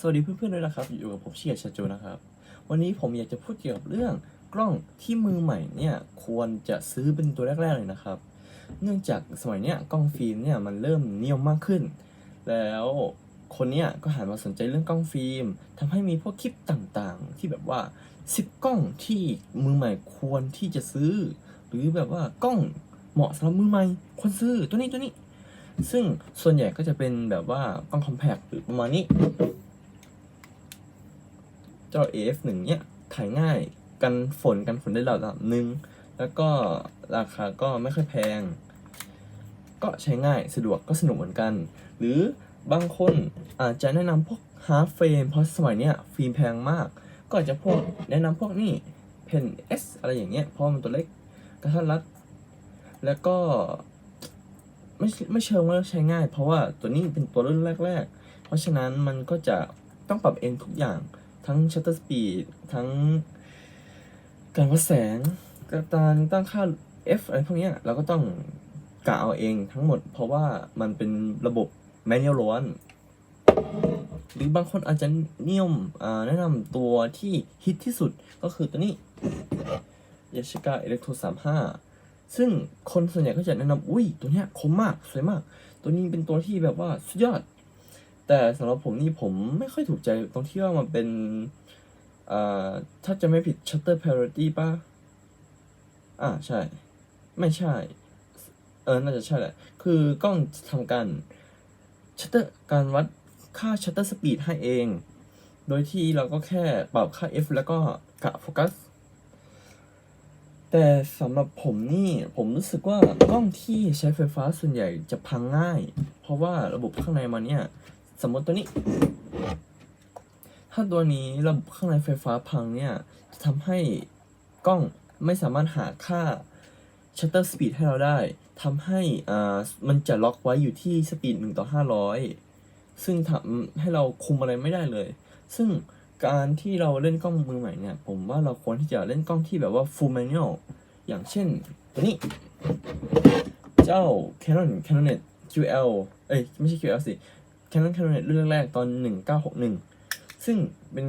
สวัสดีเพื่อนๆด้วยนะครับ อยู่กับผมเชียร์ชาจูนะครับ วันนี้ผมอยากจะพูดเกี่ยวกับเรื่องกล้องที่มือใหม่เนี่ยควรจะซื้อเป็นตัวแรกๆเลยนะครับ เนื่องจากสมัยเนี้ยกล้องฟิล์มเนี่ยมันเริ่มนิยมมากขึ้น แล้วคนเนี้ยก็หันมาสนใจเรื่องกล้องฟิล์มทำให้มีพวกคลิปต่างๆ ที่แบบว่า 10 กล้องที่มือใหม่ควรที่จะซื้อ หรือแบบว่ากล้องเหมาะสำหรับมือใหม่ควรซื้อตัวนี้ตัวนี้ ซึ่งส่วนใหญ่ก็จะเป็นแบบว่ากล้องคอมแพคหรือประมาณนี้ เจ้า AF1 เนี่ยถ่ายง่ายกันฝนกันฝนได้ระดับหนึ่งแล้วก็ราคาก็ไม่ค่อยแพง ก็ใช้ง่ายสะดวกก็สนุกเหมือนกัน หรือบางคนอาจจะแนะนำพวกฮาร์ฟเฟรมเพราะสมัยเนี้ยฟิล์มแพงมาก ก็อาจจะพวกแนะนำพวกนี่เพน S อะไรอย่างเงี้ยเพราะมันตัวเล็กกระทัดรัด แล้วก็ไม่ไม่เชิงว่าใช้ง่าย เพราะว่าตัวนี้เป็นตัวรุ่นแรก ๆ เพราะฉะนั้นมันก็จะต้องปรับเองทุกอย่าง ทั้ง shutter speed ทั้งการวัดแสงการตั้งค่า f อะไรพวกนี้เราก็ต้องกะเอาเองทั้งหมด เพราะว่ามันเป็นระบบ manual ล้วน หรือบางคนอาจจะนิยมแนะนำตัวที่ฮิตที่สุดก็คือตัวนี้ Yashica Electro 35ซึ่งคนส่วนใหญ่ก็จะแนะนำอุ้ย ตัวเนี้ยคมมาก สวยมาก ตัวนี้เป็นตัวที่แบบว่า สุดยอด แต่สำหรับผมนี่ผมไม่ค่อยถูกใจตรงที่ว่ามันเป็นอ่าถ้าจะไม่ผิด shutter parity ป่ะ อ่าใช่ ไม่ใช่ เออ น่าจะใช่แหละ คือกล้องทำการ shutter การวัดค่า shutter speed ให้เอง โดยที่เราก็แค่ปรับค่า f แล้วก็กะโฟกัส แต่สำหรับผมนี่ผมรู้สึกว่ากล้องที่ใช้ไฟฟ้าส่วนใหญ่จะพังง่าย เพราะว่าระบบข้างในมันเนี่ย สมมติตัวนี้ ถ้าตัวนี้ระบบข้างในไฟฟ้าพังเนี่ย จะทำให้กล้องไม่สามารถหาค่า shutter speed ให้เราได้ทำให้อ่ามันจะล็อกไว้อยู่ที่สปีด1ต่อ 500 ซึ่งทำให้เราคุมอะไรไม่ได้เลย ซึ่งการที่เราเล่นกล้องมือใหม่เนี่ย ผมว่าเราควรที่จะเล่นกล้องที่แบบว่า full manual อย่างเช่นตัวนี้ เจ้า Canon Canonet QL เอ้ย ไม่ใช่ QL สิ Canon Canonet รุ่นแรกๆตอน 1961 ซึ่งเป็น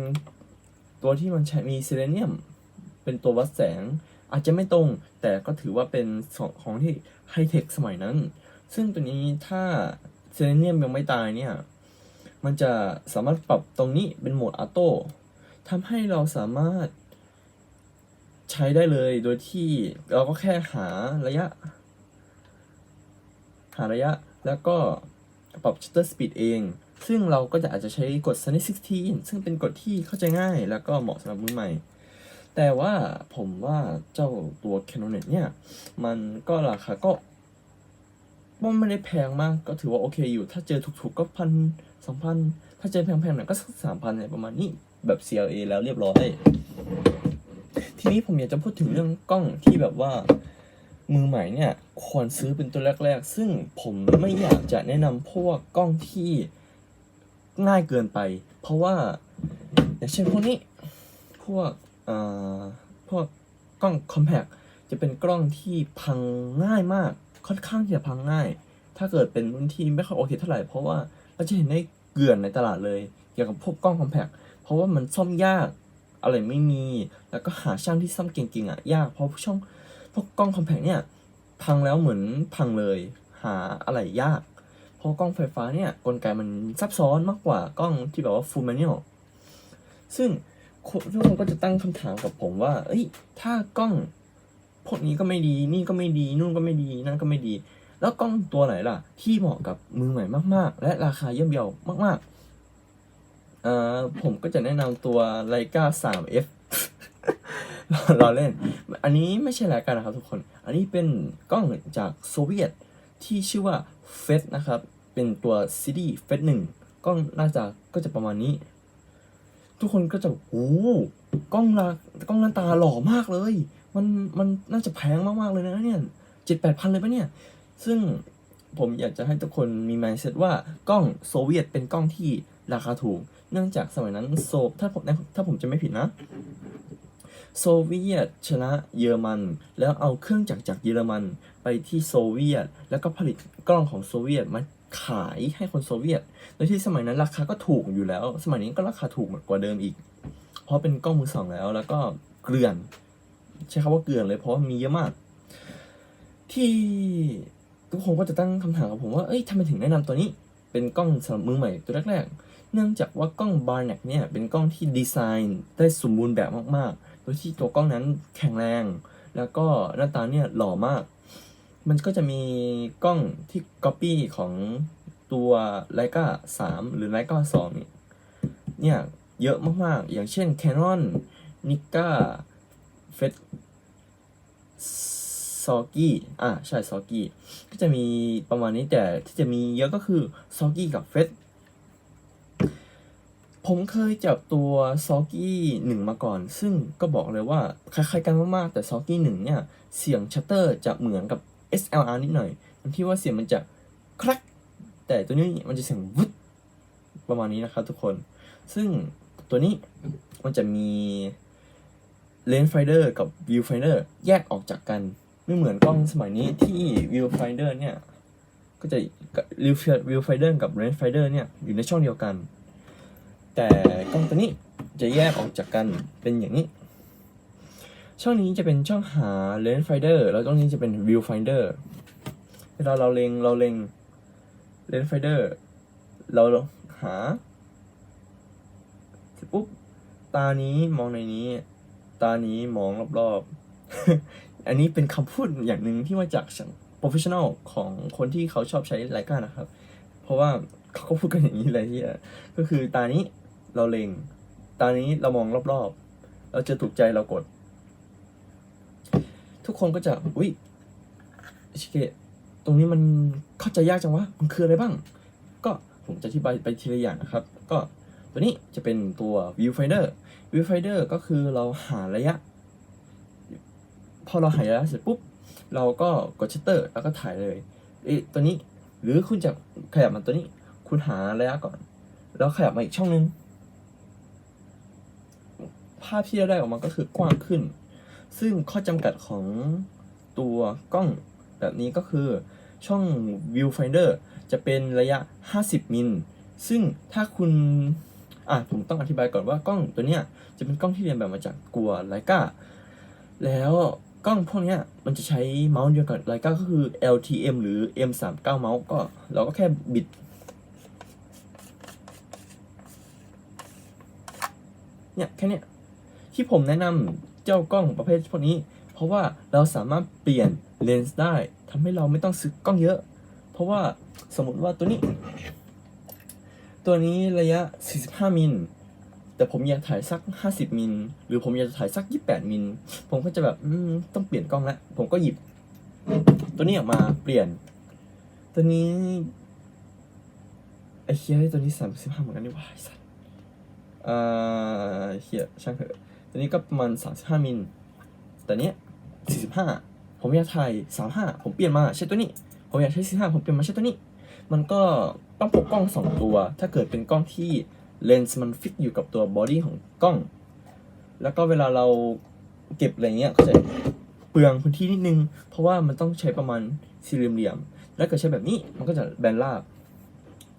ตัวที่มันใช้มีเซเลเนียม เป็นตัววัดแสง อาจจะไม่ตรง แต่ก็ถือว่าเป็นของของที่ไฮเทคสมัยนั้น ซึ่งตัวนี้ถ้าเซเลเนียมยังไม่ตายเนี่ย มันจะสามารถปรับตรงนี้เป็นโหมดออโต้ทำให้เราสามารถใช้ได้เลยโดยที่เราก็แค่หาระยะ หาระยะแล้วก็ ปรับ shutter speed เอง ซึ่งเราก็จะอาจจะใช้กด Sunny 16 ซึ่งเป็นกฎที่เข้าใจง่ายแล้วก็เหมาะสำหรับมือใหม่ แต่ว่าผมว่าเจ้าตัว Canonet เนี่ย มันก็ราคาก็ว่าไม่ได้แพงมากก็ถือว่าโอเคอยู่ ถ้าเจอถูกๆก็พันสองพันถ้าเจอแพงๆหน่อยก็สักสามพันอะไรประมาณนี้แบบ CLA แล้วเรียบร้อย ทีนี้ผมอยากจะพูดถึงเรื่องกล้องที่แบบว่า มือใหม่เนี่ยควรซื้อเป็นตัวแรก ๆ ซึ่งผมไม่อยากจะแนะนำพวกกล้องที่ง่ายเกินไป เพราะว่าอย่างเช่นพวกนี้พวกอ่อพวกกล้องคอมแพคจะเป็นกล้องที่พังง่ายมาก ค่อนข้างที่จะพังง่าย ถ้าเกิดเป็นรุ่นที่ไม่ค่อยโอเคเท่าไหร่ เพราะว่าเราจะเห็นได้เกลื่อนในตลาดเลยเกี่ยวกับพวกกล้องคอมแพคเพราะว่ามันซ่อมยากอะไรไม่มี แล้วก็หาช่างที่ซ่อมเก่งๆอะยาก เพราะช่อง วกกล้องคอมแพคเนี่ยพังแล้วเหมือนพังเลยหาอะไรยาก เพราะกล้องไฟฟ้าเนี่ยกลไกมันซับซ้อนมากกว่ากล้องที่แบบว่า full manual ซึ่งทุกคนก็จะตั้งคำถามกับผมว่า เอ้ย ถ้ากล้องพวกนี้ก็ไม่ดี นี่ก็ไม่ดี นู่นก็ไม่ดี นั่นก็ไม่ดี แล้วกล้องตัวไหนล่ะ ที่เหมาะกับมือใหม่มาก ๆ และราคาเยี่ยมเยามากๆเอ่อผมก็จะแนะนำตัว Leica 3F เราเล่น อันนี้ไม่ใช่รายการนะครับทุกคน อันนี้เป็นกล้องจากโซเวียตที่ชื่อว่าเฟสนะครับ เป็นตัวซีดีเฟสหนึ่งกล้องน่าจะก็จะประมาณนี้ ทุกคนก็จะโอ้กล้องละกล้องหน้าตาหล่อมากเลย มันมันน่าจะแพงมากๆเลยนะเนี่ยเจ็ดแปดพันเลยปะเนี่ย ซึ่งผมอยากจะให้ทุกคนมี mindset ว่ากล้องโซเวียตเป็นกล้องที่ราคาถูก เนื่องจากสมัยนั้นโซถ้าผมถ้าผมจะไม่ผิดนะ โซเวียตชนะเยอรมัน แล้วเอาเครื่องจักรจากเยอรมันไปที่โซเวียต แล้วก็ผลิตกล้องของโซเวียตมาขายให้คนโซเวียต โดยที่สมัยนั้นราคาก็ถูกอยู่แล้ว สมัยนี้ก็ราคาถูกกว่าเดิมอีก เพราะเป็นกล้องมือสองแล้ว แล้วก็เกลื่อน ใช้คำว่าเกลื่อนเลยเพราะมีเยอะมาก ที่ทุกคนก็จะตั้งคำถามกับผมว่า เอ้ยทำไมถึงแนะนำตัวนี้ เป็นกล้องสำหรับมือใหม่ตัวแรกๆ เนื่องจากว่ากล้องบาร์เนกเนี่ย เป็นกล้องที่ดีไซน์ได้สมบูรณ์แบบมากๆ ยที่ตัวกล้องนั้นแข็งแรง แล้วก็หน้าตาเนี่ยหล่อมาก มันก็จะมีกล้องที่ก๊อปปี้ของตัวไลกา3หรือไลกา2เนี่ยเนี่ยเยอะมากๆ อย่างเช่น Canon Nikka f e t ซอกี้อ่าใช่ซอกี้ก็จะมีประมาณนี้แต่ที่จะมีเยอะก็คือซอกี้กับเฟส ผมเคยจับตัวซอกี้หนึ่งมาก่อน ซึ่งก็บอกเลยว่าคล้ายๆกันมากๆ แต่ซอกี้หนึ่งเนี่ยเสียงชัตเตอร์จะเหมือนกับ SLR นิดหน่อยทั้งที่ว่าเสียงมันจะคลัก แต่ตัวนี้มันจะเสียงวุดประมาณนี้นะครับทุกคน ซึ่งตัวนี้มันจะมีเลนส์ไฟเดอร์กับวิวไฟเดอร์แยกออกจากกัน ไม่เหมือนกล้องสมัยนี้ที่วิวไฟเดอร์เนี่ย ก็จะวิววิวไฟเดอร์กับเลนส์ไฟเดอร์เนี่ยอยู่ในช่องเดียวกัน แต่กล้องตัวนี้จะแยกออกจากกันเป็นอย่างนี้ ช่องนี้จะเป็นช่องหาเลนส์ไฟเดอร์แล้วช่องนี้จะเป็นวิวไฟเดอร์เวลาเราเล็งเราเล็งเลนส์ไฟเดอร์เราหาปุ๊บตานี้มองในนี้ ตานี้มองรอบๆ อันนี้เป็นคำพูดอย่างหนึ่งที่มาจาก professional ของคนที่เขาชอบใช้ไลกานะครับ เพราะว่าเขาก็พูดกันอย่างนี้เลยที่ก็คือตานี้ เราเล็งตานี้เรามองรอบๆ เราเจอถูกใจเรากด ทุกคนก็จะอุ้ยชิเกะตรงนี้มันเข้าใจยากจังวะ มันคืออะไรบ้าง ก็ผมจะอธิบายไปทีละอย่างนะครับ ก็ตัวนี้จะเป็นตัว viewfinder viewfinder ก็คือเราหาระยะ พอเราหาระยะเสร็จปุ๊บ เราก็กดชัตเตอร์แล้วก็ถ่ายเลยเอ๊ะตัวนี้หรือคุณจะขยับมาตัวนี้ คุณหาระยะก่อน แล้วขยับมาอีกช่องนึง ภาพที่เราได้ออกมาก็คือกว้างขึ้น ซึ่งข้อจำกัดของตัวกล้องแบบนี้ก็คือช่อง viewfinder จะเป็นระยะ 50 มิล ซึ่งถ้าคุณอะผมต้องอธิบายก่อนว่ากล้องตัวเนี้ยจะเป็นกล้องที่เรียนแบบมาจากกัวไลกาแล้วกล้องพวกเนี้ยมันจะใช้เมาส์เดียวกับไลกาก็คือ LTM หรือ M39 เมาส์ก็เราก็แค่บิด เนี่ย แค่เนี้ย ที่ผมแนะนำเจ้ากล้องประเภทพวกนี้ เพราะว่าเราสามารถเปลี่ยนเลนส์ได้ทำให้เราไม่ต้องซื้อกล้องเยอะ เพราะว่าสมมติว่าตัวนี้ ตัวนี้ระยะ 45 มิลแต่ผมอยากถ่ายสัก 50 มิล หรือผมอยากจะถ่ายสัก 28 มิล ผมก็จะแบบต้องเปลี่ยนกล้องแล้ว ผมก็หยิบ ตัวนี้ออกมาเปลี่ยน ตัวนี้ไอ้เคียตัวนี้ 35 เหมือนกันนี่ว่าไอ้สัสอ่าเฮียช่างเถอะ ตัวนี้ก็ประมาณ 35 มิล แต่เนี้ย 45 ผมอยากถ่าย 35 ผมเปลี่ยนมาใช้ตัวนี้ ผมอยากใช้ 45 ผมเปลี่ยนมาใช้ตัวนี้ มันก็ต้องพกกล้อง 2 ตัว ถ้าเกิดเป็นกล้องที่เลนส์มันฟิตอยู่กับตัวบอดี้ของกล้อง แล้วก็เวลาเราเก็บอะไรเงี้ยก็จะเปลืองพื้นที่นิดนึง เพราะว่ามันต้องใช้ประมาณสี่เหลี่ยมๆแล้วเกิดใช้แบบนี้ มันก็จะแบนราบ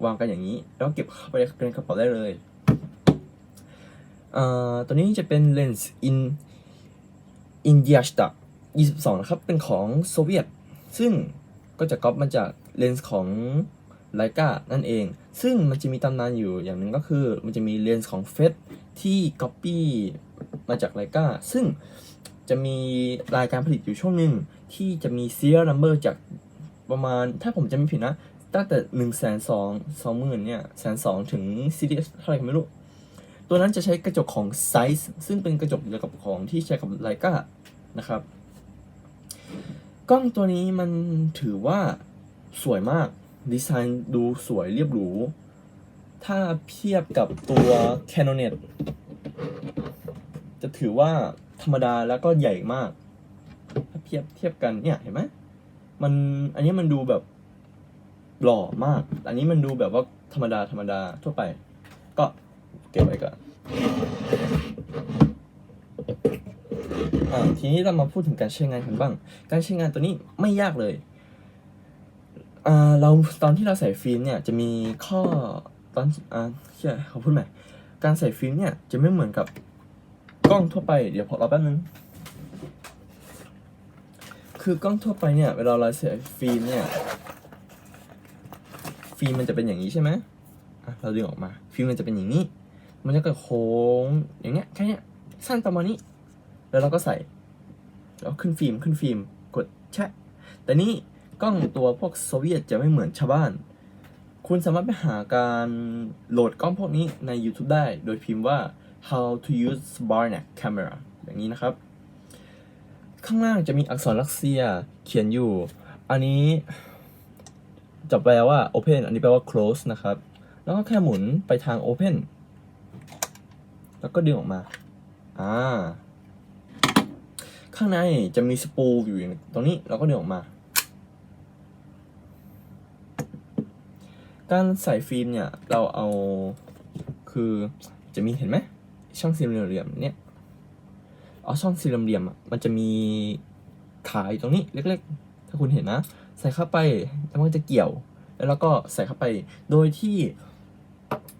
วางกันอย่างนี้ แล้วเก็บเข้าไปในกระเป๋าได้เลย ตัวนี้จะเป็นเลนส์ in อินเดียสตา22 นะครับ เป็นของโซเวียต ซึ่งก็จะก๊อปมาจากเลนส์ของไลกานั่นเอง ซึ่งมันจะมีตำนานอยู่อย่างหนึ่งก็คือ มันจะมีเลนส์ของเฟสที่ก๊อปปี้มาจากไลกาซึ่งจะมีรายการผลิตอยู่ช่วงหนึ่งที่จะมี serial number จากประมาณ ถ้าผมจำไม่ผิดนะ ตั้งแต่หนึ่งแสนสองสองหมื่นเนี่ยแสนสองถึงซีรีส์เท่าไหร่ไม่รู้ ตัวนั้นจะใช้กระจกของไซส์ซึ่งเป็นกระจกเดียวกับของที่ใช้กับไลกานะครับ กล้องตัวนี้มันถือว่าสวยมาก ดีไซน์ดูสวยเรียบหรู ถ้าเทียบกับตัว Canonet จะถือว่าธรรมดาแล้วก็ใหญ่มาก ถ้าเทียบเทียบกันเนี่ยเห็นไหมมันอันนี้มันดูแบบหล่อมาก อันนี้มันดูแบบว่าธรรมดาธรรมดาทั่วไป ก็ เก็บไว้ก่อนอ่าทีนี้เรามาพูดถึงการใช้งานกันบ้าง การใช้งานตัวนี้ไม่ยากเลยอ่าเราตอนที่เราใส่ฟิล์มเนี่ยจะมีข้อตอนอ่าเชื่อเขาพูดใหม่การใส่ฟิล์มเนี่ยจะไม่เหมือนกับกล้องทั่วไป เดี๋ยวพอรอแป๊บนึง คือกล้องทั่วไปเนี่ย เวลาเราใส่ฟิล์มเนี่ย ฟิล์มมันจะเป็นอย่างนี้ใช่ไหมเราดึงออกมา ฟิล์มมันจะเป็นอย่างนี้ มันจะเกิดโค้งอย่างเงี้ยแค่เนี้ยสั้นประมาณนี้ แล้วเราก็ใส่ แล้วขึ้นฟิล์มขึ้นฟิล์มกดแชะ แต่นี่กล้องตัวพวกโซเวียตจะไม่เหมือนชาวบ้าน คุณสามารถไปหาการโหลดกล้องพวกนี้ใน YouTube ได้ โดยพิมพ์ว่า how to use Barnack camera อย่างนี้นะครับ ข้างล่างจะมีอักษรรัสเซียเขียนอยู่ อันนี้จะแปลว่า open อันนี้แปลว่า close นะครับ แล้วก็แค่หมุนไปทาง open แล้วก็ดึงออกมา อ่า ข้างในจะมีสปูอยู่ตรงนี้เราก็ดึงออกมา การใส่ฟิล์มเนี่ย เราเอาคือจะมีเห็นไหมช่องสี่เหลี่ยมเนี่ยเอาช่องสี่เหลี่ยมอะมันจะมีขาอยู่ตรงนี้เล็กๆ ถ้าคุณเห็นนะ ใส่เข้าไปแล้วมันก็จะเกี่ยว แล้วเราก็ใส่เข้าไปโดยที่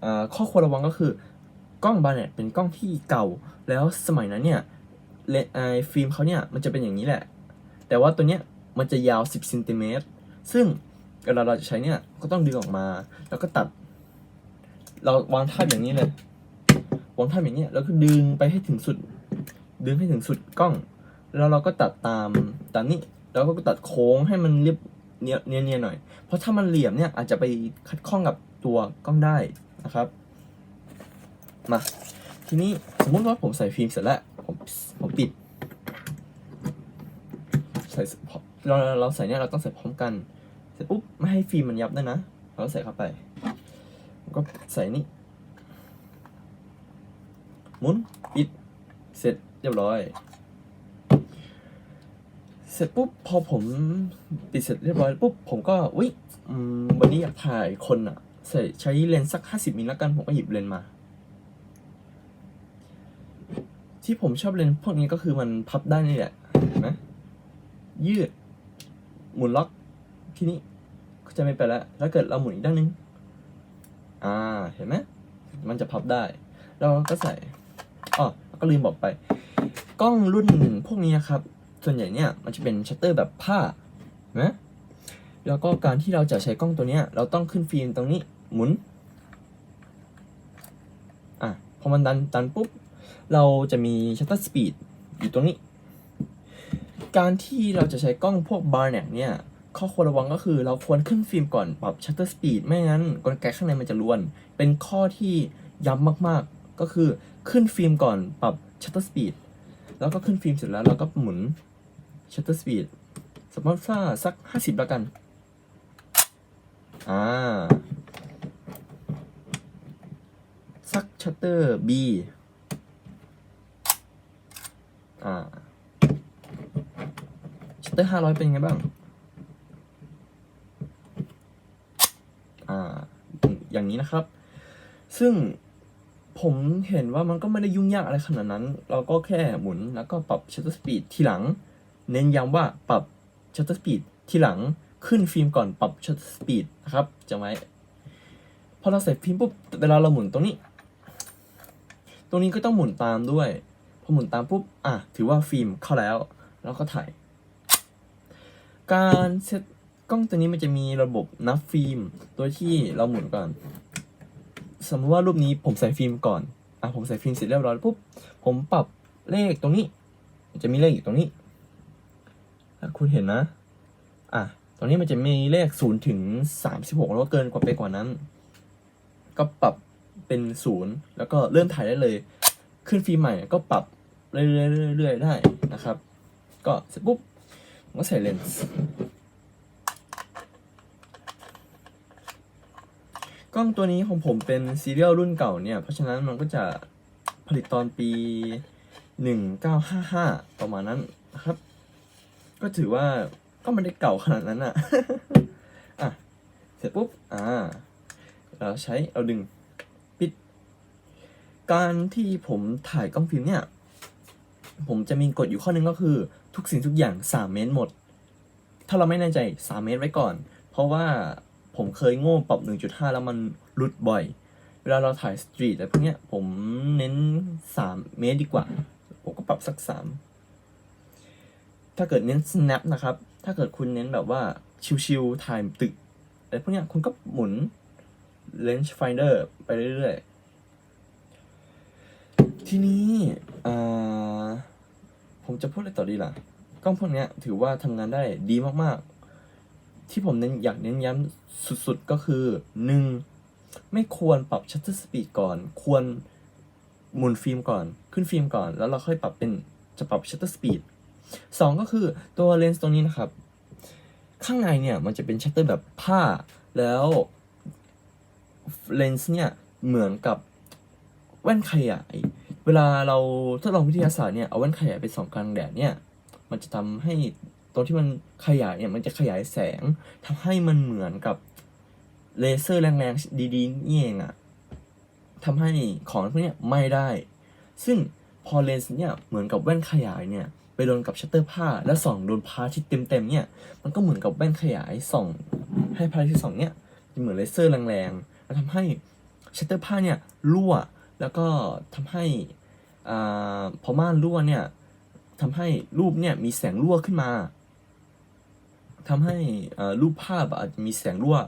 อ่าข้อควรระวังก็คือ กล้องบานเนี่ยเป็นกล้องที่เก่า แล้วสมัยนั้นเนี่ยเลนไอฟิล์มเขาเนี่ยมันจะเป็นอย่างนี้แหละ แต่ว่าตัวเนี้ยมันจะยาว 10เซนติเมตรซึ่งเวลาเราจะใช้เนี่ยก็ต้องดึงออกมา แล้วก็ตัด เราวางท่าบอย่างนี้เลยวางท่าบอย่างนี้แล้วก็ดึงไปให้ถึงสุด ดึงให้ถึงสุดกล้อง แล้วเราก็ตัดตามตามนี้แล้วก็ตัดโค้งให้มันเรียบเนียนๆหน่อย เพราะถ้ามันเหลี่ยมเนี่ยอาจจะไปขัดข้องกับตัวกล้องได้นะครับ มา ทีนี้สมมุติว่าผมใส่ฟิล์มเสร็จแล้ว ผมผมปิด ใส่เราเราใส่เนี่ยเราต้องใส่พร้อมกันเสร็จปุ๊บไม่ให้ฟิล์มมันยับด้วยนะ เราใส่เข้าไปก็ใส่นี่หมุนปิดเสร็จเรียบร้อย เสร็จปุ๊บพอผมปิดเสร็จเรียบร้อยปุ๊บผมก็อุ๊ยวันนี้อยากถ่ายคนอะใส่ใช้เลนส์สักห้าสิบมิลล้วกันผมก็หยิบเลนส์มา ที่ผมชอบเล่นพวกนี้ก็คือมันพับได้นี่แหละเห็นไหมยืด หมุนล็อกที่นี่ก็จะไม่ไปแล้วถ้าเกิดเราหมุนอีกด้านหนึง อ่าเห็นไหมมันจะพับได้เราก็ใส่อ๋อก็ลืมบอกไป กล้องรุ่นพวกนี้นะครับ ส่วนใหญ่เนี่ยมันจะเป็นชัตเตอร์แบบผ้านไหมแล้วก็การที่เราจะใช้กล้องตัวเนี้ย เราต้องขึ้นฟิล์มตรงนี้หมุนอะพอมันดันดันปุ๊บ เราจะมีชัตเตอร์สปีดอยู่ตรงนี้ การที่เราจะใช้กล้องพวกบาร์เน็เนี่ยข้อควรระวังก็คือเราควรขึ้นฟิล์มก่อนปรับชัตเตอร์สปีดไม่งั้นกลไกข้างในมันจะล้วน เป็นข้อที่ย้ำมากๆ ก็คือขึ้นฟิล์มก่อนปรับชัตเตอร์สปีดแล้วก็ขึ้นฟิล์มเสร็จแล้วเราก็หมุนชัตเตอร์สปีดสมมติว่าสัก 50 แล้วกัน อ่า สักชัตเตอร์ B อ่าชัตเตอร์ห้าร้อยเป็นยังไงบ้าง อ่า อย่างนี้นะครับ ซึ่งผมเห็นว่ามันก็ไม่ได้ยุ่งยากอะไรขนาดนั้น เราก็แค่หมุนแล้วก็ปรับ shutter speed ทีหลัง เน้นย้ำว่าปรับ shutter speed ทีหลังขึ้นฟิล์มก่อนปรับ shutter speed นะครับจำไว้พอเราใส่ฟิล์มปุ๊บเวลาเราหมุนตรงนี้ ตรงนี้ก็ต้องหมุนตามด้วยพ อหมุนตามปุ๊บ อะ ถือว่าฟิล์มเข้าแล้ว แล้วก็ถ่าย การเซตกล้องตัวนี้มันจะมีระบบนับฟิล์ม โดยที่เราหมุนก่อน สมมติว่ารูปนี้ผมใส่ฟิล์มก่อน อะ ผมใส่ฟิล์มเสร็จเรียบร้อยปุ๊บ ผมปรับเลขตรงนี้ จะมีเลขอยู่ตรงนี้ คุณเห็นนะ อะ ตรงนี้มันจะมีเลขศูนย์ถึงสามสิบหกแล้วก็เกินกว่าไปกว่านั้น ก็ปรับเป็นศูนย์แล้วก็เริ่มถ่ายได้เลย ขึ้นฟิล์มใหม่ก็ปรับ เรื่อยๆได้นะครับ ก็เสร็จปุ๊บผมก็ใส่เลนส์กล้องตัวนี้ของผมเป็นซีเรียลรุ่นเก่าเนี่ย เพราะฉะนั้นมันก็จะผลิตตอนปี 1955 ประมาณนั้นนะครับ ก็ถือว่าก็ไม่ได้เก่าขนาดนั้นอะอะ เสร็จปุ๊บ อ่า เราใช้ เอาดึง ปิด การที่ผมถ่ายกล้องฟิล์มเนี่ย ผมจะมีกฎอยู่ข้อหนึงก็คือ ทุกสิ่งทุกอย่าง 3 เมตรหมด ถ้าเราไม่แน่ใจ 3 เมตรไว้ก่อน เพราะว่าผมเคยโง่ปรับ 1.5 แล้วมันหลุดบ่อย เวลาเราถ่ายสตรีทอะไรพวกเนี้ยผมเน้น 3 เมตรดีกว่า ผมก็ปรับสัก 3 ถ้าเกิดเน้น snap นะครับ ถ้าเกิดคุณเน้นแบบว่าชิวๆถ่ายตึกอะไรพวกเนี้ยคุณก็หมุน lens finder ไปเรื่อยๆ ทีนี้อ่า ผมจะพูดอะไรต่อดีล่ะ กล้องพวกนี้ถือว่าทำงานได้ดีมากๆ ที่ผมเน้นอยากเน้นย้ำสุดๆก็คือหนึ่งไม่ควรปรับ shutter speed ก่อน ควรหมุนฟิล์มก่อน ขึ้นฟิล์มก่อน แล้วเราค่อยปรับเป็นจะปรับ shutter speed สองก็คือตัวเลนส์ตรงนี้นะครับ ข้างในเนี่ยมันจะเป็นชัตเตอร์แบบผ้า แล้วเลนส์เนี่ยเหมือนกับแว่นขยายเวลาเราทดลองวิทยาศาสตร์เนี่ยเอาแว่นขยายไปส่องกลางแดดเนี่ยมันจะทำให้ตรงที่มันขยายเนี่ยมันจะขยายแสงทำให้มันเหมือนกับเลเซอร์แรงๆดีๆนี่เองอะทำให้ของพวกเนี้ยไม้ได้ ซึ่งพอเลนส์เนี่ยเหมือนกับแว่นขยายเนี่ยไปโดนกับชัตเตอร์ผ้า แล้วส่องโดนพาทิตย์เต็มๆเนี่ยมันก็เหมือนกับแว่นขยายส่อง ให้พาทิตย์ส่องเนี่ยเหมือนเลเซอร์แรงๆแล้วทำให้ชัตเตอร์ผ้าเนี่ยรั่วแล้วก็ทำให้ พอม่านรั่วเนี่ยทำให้รูปเนี่ยมีแสงรั่วขึ้นมาทำให้อ่ารูปภาพอาจจะมีแสงรั่ว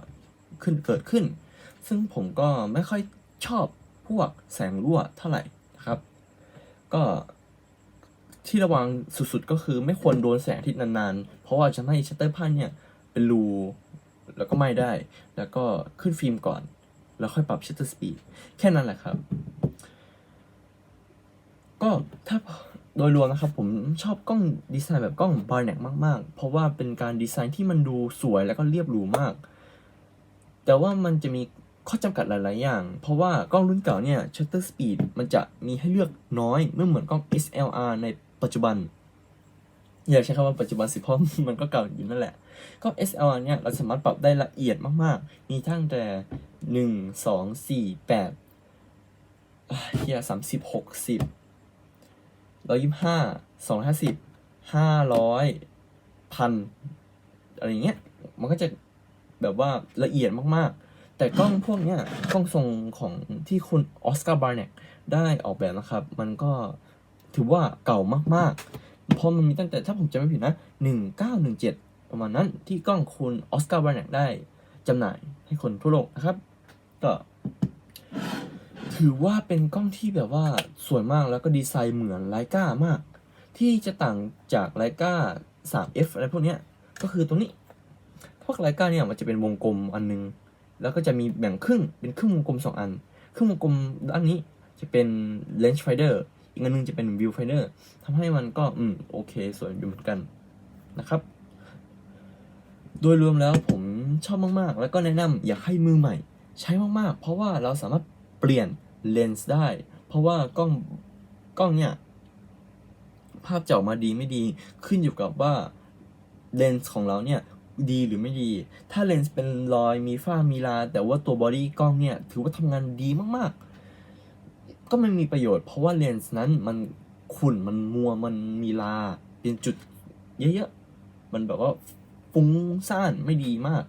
ขึ้นเกิดขึ้น ซึ่งผมก็ไม่ค่อยชอบพวกแสงรั่วเท่าไหร่นะครับ ก็ที่ระวังสุดๆก็คือไม่ควรโดนแสงอาทิตย์นานๆ เพราะว่าจะทำให้ชัตเตอร์ผ้าเนี่ยเป็นรูแล้วก็ไม้ได้ แล้วก็ขึ้นฟิล์มก่อน แล้วค่อยปรับชัตเตอร์สปีดแค่นั้นแหละครับ ก็ถ้าโดยรวมนะครับผมชอบกล้องดีไซน์แบบกล้องบาร์เน็กมาก ๆ เพราะว่าเป็นการดีไซน์ที่มันดูสวยแล้วก็เรียบหรูมาก แต่ว่ามันจะมีข้อจำกัดหลาย ๆ อย่าง เพราะว่ากล้องรุ่นเก่าเนี่ย shutter speed มันจะมีให้เลือกน้อยไม่เหมือนกล้อง SLR ในปัจจุบัน อย่าใช้คำว่าปัจจุบันสิเพราะมันก็เก่าอยู่นั่นแหละ ก็ SLR เนี่ยเราสามารถปรับได้ละเอียดมาก ๆ มีทั้งแต่หนึ่งสองสี่แปดเฮียสามสิบหกสิบ ร้อยยี่ห้าสองห้าสิบห้าร้อยพันอะไรอย่างเงี้ย มันก็จะแบบว่าละเอียดมากๆ แต่กล้องพวกเนี้ยกล้องทรงของที่คุณออสการ์บาร์เน็กได้ออกแบบนะครับ มันก็ถือว่าเก่ามากๆ เพราะมันมีตั้งแต่ถ้าผมจำไม่ผิดนะ 1917 ประมาณนั้นที่กล้องคุณออสการ์บาร์เน็กได้จำหน่ายให้คนทั่วโลกนะครับ ก็ ถือว่าเป็นกล้องที่แบบว่าสวยมากแล้วก็ดีไซน์เหมือนไลกามาก ที่จะต่างจากไลกา 3F อะไรพวกเนี้ยก็คือตรงนี้ พวกไลกาเนี่ยมันจะเป็นวงกลมอันนึง แล้วก็จะมีแบ่งครึ่งเป็นครึ่งวงกลมสองอัน ครึ่งวงกลมด้านนี้จะเป็น lens finder อีกอันนึงจะเป็น view finder ทำให้มันก็อืมโอเคสวยอยู่เหมือนกันนะครับ โดยรวมแล้วผมชอบมากๆ แล้วก็แนะนำอยากให้มือใหม่ ใช้มากๆ เพราะว่าเราสามารถ เปลี่ยนเลนส์ได้ เพราะว่ากล้องกล้องเนี่ย ภาพจะออกมาดีไม่ดีขึ้นอยู่กับว่าเลนส์ของเราเนี่ยดีหรือไม่ดี ถ้าเลนส์เป็นรอยมีฝ้ามีลา แต่ว่าตัวบอดี้กล้องเนี่ย ถือว่าทำงานดีมากๆ ก็ไม่มีประโยชน์ เพราะว่าเลนส์นั้นมันขุ่นมันมัวมันมีลา เป็นจุดเยอะๆ มันแบบว่าฟุ้งซ่านไม่ดีมาก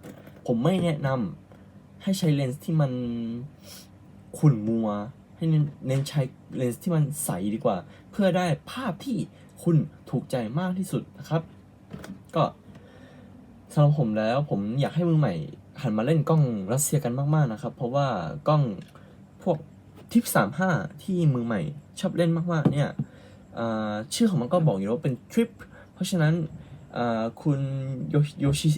ผมไม่แนะนำให้ใช้เลนส์ที่มัน ขุ่นมัว ให้เน้นใช้เลนส์ที่มันใสดีกว่า เพื่อได้ภาพที่คุณถูกใจมากที่สุดนะครับ ก็สำหรับผมแล้วผมอยากให้มือใหม่หันมาเล่นกล้องรัสเซียกันมากๆนะครับ เพราะว่ากล้องพวกทิป35ที่มือใหม่ชอบเล่นมากๆเนี่ยชื่อของมันก็บอกอยู่ว่าเป็นทริปเพราะฉะนั้นคุณโยชิ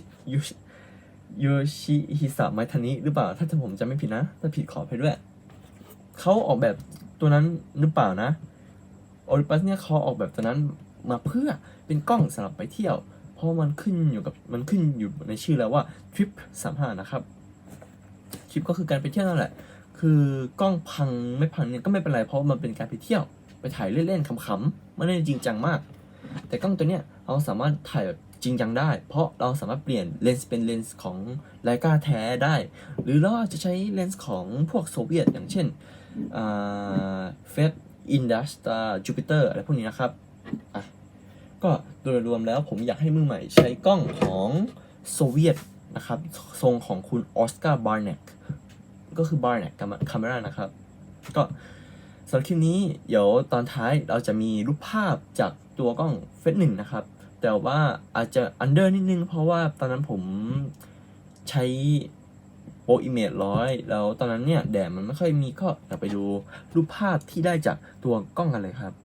โยชิฮิสะไมทานิหรือเปล่า ถ้าผมจำไม่ผิดนะ ถ้าผิดขออภัยด้วย เขาออกแบบตัวนั้นหรือเปล่านะโอลิปัสเนี่ยเขาออกแบบตัวนั้นมาเพื่อเป็นกล้องสำหรับไปเที่ยว เพราะมันขึ้นอยู่กับมันขึ้นอยู่ในชื่อแล้วว่าทริปสามห้านะครับทริปก็คือการไปเที่ยวนั่นแหละ คือกล้องพังไม่พังเนี่ยก็ไม่เป็นไรเพราะมันเป็นการไปเที่ยว ไปถ่ายเล่นๆขำๆไม่ได้จริงจังมาก แต่กล้องตัวเนี้ยเราสามารถถ่ายแบบจริงจังได้ เพราะเราสามารถเปลี่ยนเลนส์เป็นเลนส์ของไลกาแท้ได้ หรือเราอาจจะใช้เลนส์ของพวกโซเวียต อย่างเช่น เฟสอินดัสตาจูปิเตอร์อะไรพวกนี้นะครับอะก็โดยรวมแล้วผมอยากให้มือใหม่ใช้กล้องของโซเวียตนะครับทรงของคุณออสการ์บาร์เน็กก็คือบาร์เน็กกับคาเมรานะครับ ก็สำหรับคลิปนี้เดี๋ยวตอนท้ายเราจะมีรูปภาพจากตัวกล้องเฟสหนึ่งนะครับ แต่ว่าอาจจะอันเดอร์นิดนึงเพราะว่าตอนนั้นผมใช้ โปรอิเมจร้อยแล้วตอนนั้นเนี่ยแดดมันไม่ค่อยมีก็อยากไปดูรูปภาพที่ได้จากตัวกล้องกันเลยครับ